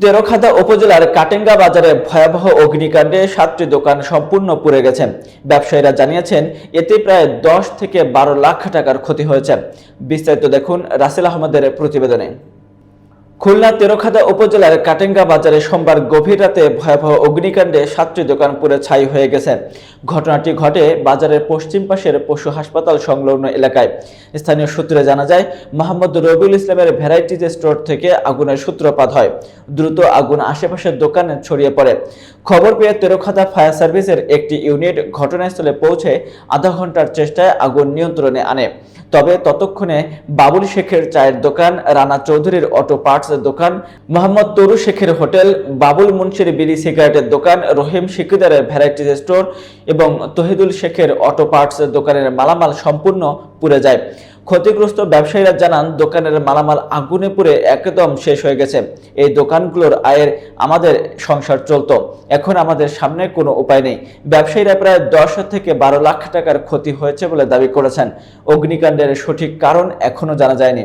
তেরখাদা উপজেলার কাটেঙ্গা বাজারে ভয়াবহ অগ্নিকাণ্ডে সাতটি দোকান সম্পূর্ণ পুড়ে গেছে। ব্যবসায়ীরা জানিয়েছেন, এতে প্রায় দশ থেকে বারো লাখ টাকার ক্ষতি হয়েছে। বিস্তারিত দেখুন রাসেল আহমদের প্রতিবেদনে। খুলনা তেরোখাদা উপজেলার কাটেঙ্গা বাজারে সোমবার গভীর রাতে ভয়াবহ অগ্নিকাণ্ডে সাতটি দোকান পুড়ে ছাই হয়ে গেছে। ঘটনাটি ঘটে বাজারের পশ্চিম পাশের পশু হাসপাতাল সংলগ্ন এলাকায়। স্থানীয় সূত্রে জানা যায়, মোহাম্মদ রবিউল ইসলামের ভ্যারাইটিজ স্টোর থেকে আগুনের সূত্রপাত হয়। দ্রুত আগুন আশেপাশের দোকানে ছড়িয়ে পড়ে। খবর পেয়ে তেরোখাদা ফায়ার সার্ভিসের একটি ইউনিট ঘটনাস্থলে পৌঁছে আধা ঘণ্টার চেষ্টায় আগুন নিয়ন্ত্রণে আনে। তবে ততক্ষণে বাবুল শেখের চায়ের দোকান রানা চৌধুরীর অটো পার্টস দোকান, মোহাম্মদ তরু শেখের হোটেল, বাবুল মুন্সির বিড়ি সিগারেটের দোকান, রহিম শিকদারের ভ্যারাইটিজ স্টোর এবং তহিদুল শেখের অটো পার্টস দোকানের মালামাল সম্পূর্ণ পুড়ে যায়। ক্ষতিগ্রস্ত ব্যবসায়ীরা জানান, দোকানের মালামাল আগুনে পুড়ে একদম শেষ হয়ে গেছে। এই দোকানগুলোর আয়ের আমাদের সংসার চলতো। এখন আমাদের সামনে কোনো উপায় নেই। ব্যবসায়ীরা প্রায় দশ থেকে বারো লাখ টাকার ক্ষতি হয়েছে বলে দাবি করেছেন। অগ্নিকাণ্ডের সঠিক কারণ এখনও জানা যায়নি।